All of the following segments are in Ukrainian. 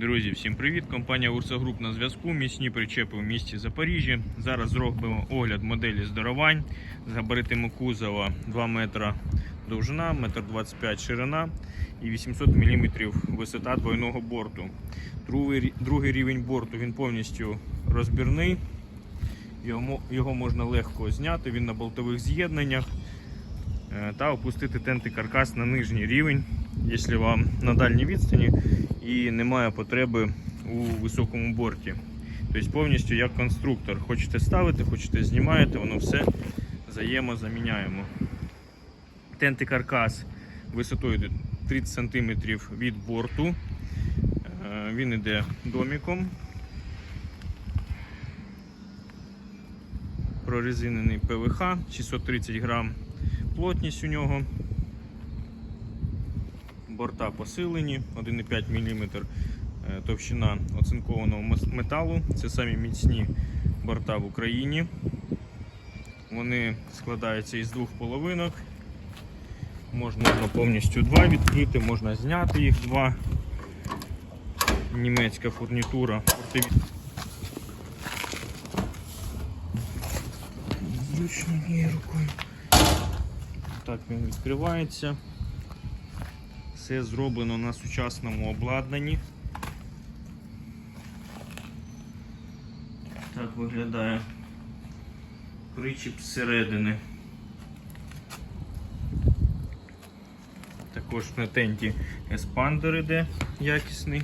Друзі, всім привіт! Компанія Урса Груп на зв'язку. Міцні причепи в місті Запоріжжя. Зараз зробимо огляд моделі здоровань з габаритами кузова 2 метра довжина, 1,25 м ширина і 800 мм висота двойного борту. Другий, другий рівень борту він повністю розбірний. Його, його можна легко зняти, він на болтових з'єднаннях е, та опустити тенти каркас на нижній рівень, якщо вам на дальній відстані і немає потреби у високому борті. Тобто повністю як конструктор. Хочете ставити, хочете знімаєте, воно все взаємозаміняємо. Тенти каркас висотою 30 см від борту. Е, Він йде доміком. Прорезинений ПВХ, 630 грам плотність у нього. Борта посилені, 1,5 мм е, товщина оцинкованого металу. Це самі міцні борта в Україні. Вони складаються із двох половинок. Можна повністю два відкрити, можна зняти їх два. Німецька фурнітура. Зручно однією рукою. Так він відкривається. Все зроблено на сучасному обладнанні. Так виглядає причіп зсередини. Також на тенті еспандер іде якісний.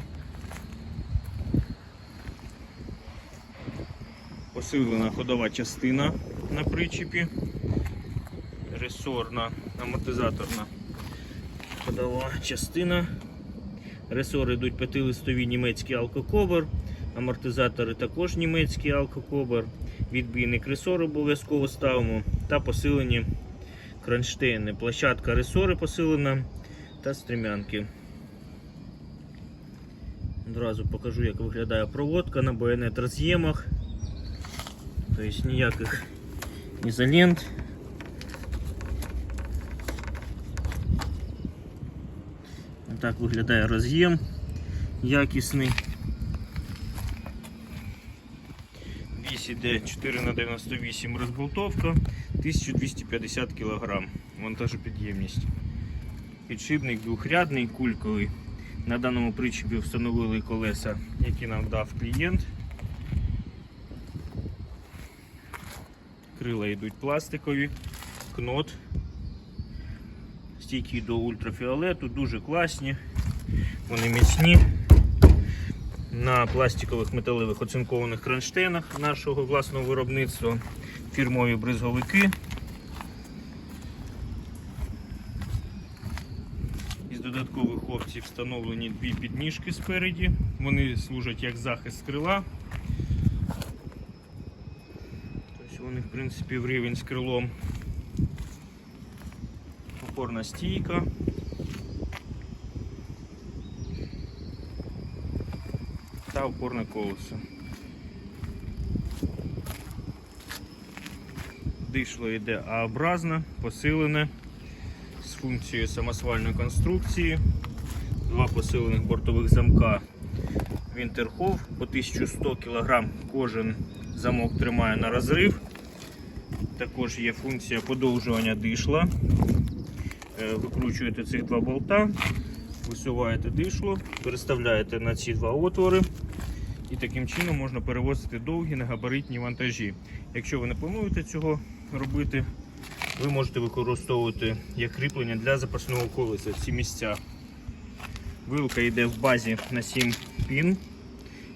Посилена ходова частина на причіпі. Ресорна, амортизаторна ходова частина. Ресори йдуть п'ятилистові німецький алкокобер. Амортизатори також німецький алкокобер. Відбійник ресор обов'язково ставимо. Та посилені кронштейни. Площадка ресори посилена та стрімянки. Одразу покажу, як виглядає проводка на байонет роз'ємах. Тобто ніяких ізолент. Так виглядає роз'єм якісний. Вісь іде 4х98 розболтовка, 1250 кг вантажопідємність. Підшипник двохрядний, кульковий. На даному причепі встановили колеса, які нам дав клієнт. Крила йдуть пластикові, кнот стійкі до ультрафіолету, дуже класні, вони міцні. На пластикових металевих оцинкованих кронштейнах нашого власного виробництва, фірмові бризговики. Із додаткових опцій встановлені дві підніжки спереді. Вони служать як захист крила. Тобто вони в принципі в рівень з крилом опорна стійка. Та опорне колесо. Дишло йде А-образне, посилене з функцією самосвальної конструкції. Два посилених бортових замка Вінтерхов по 1100 кг кожен замок тримає на розрив. Також є функція подовжування дишла. Е, Викручуєте цих два болта, висуваєте дишло, переставляєте на ці два отвори. І таким чином можна перевозити довгі негабаритні вантажі. Якщо ви не плануєте цього робити, ви можете використовувати як кріплення для запасного колеса ці місця. Вилка йде в базі на 7 пін.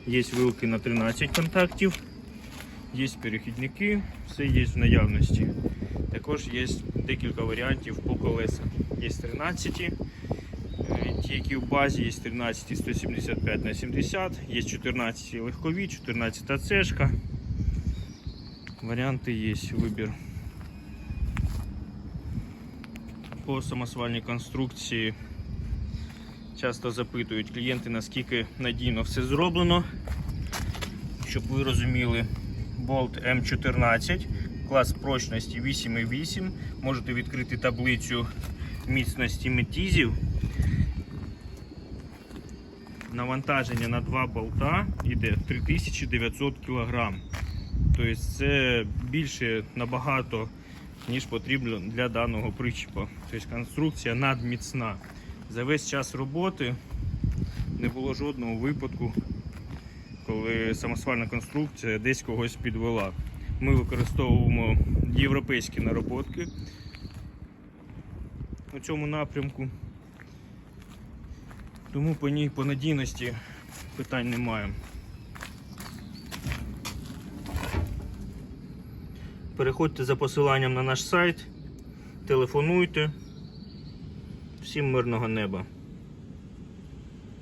Є вилки на 13 контактів, є перехідники, все є в наявності. Також є декілька варіантів по колесах. Є 13, е, ті, які в базі, є 13 175 на 70, є 14 легкові, 14 цешка. Варіанти є, вибір. По самосвальній конструкції часто запитують клієнти, наскільки надійно все зроблено. Щоб ви розуміли, болт М14, клас прочності 8,8. Можете відкрити таблицю міцності метізів. навантаження на два болта йде 3900 кг. Тобто це більше набагато, ніж потрібно для даного причіпа. Тобто конструкція надміцна. За весь час роботи не було жодного випадку, коли самосвальна конструкція десь когось підвела. Ми використовуємо європейські нароботки у цьому напрямку. Тому по ній по надійності питань немає. Переходьте за посиланням на наш сайт, телефонуйте. Всім мирного неба!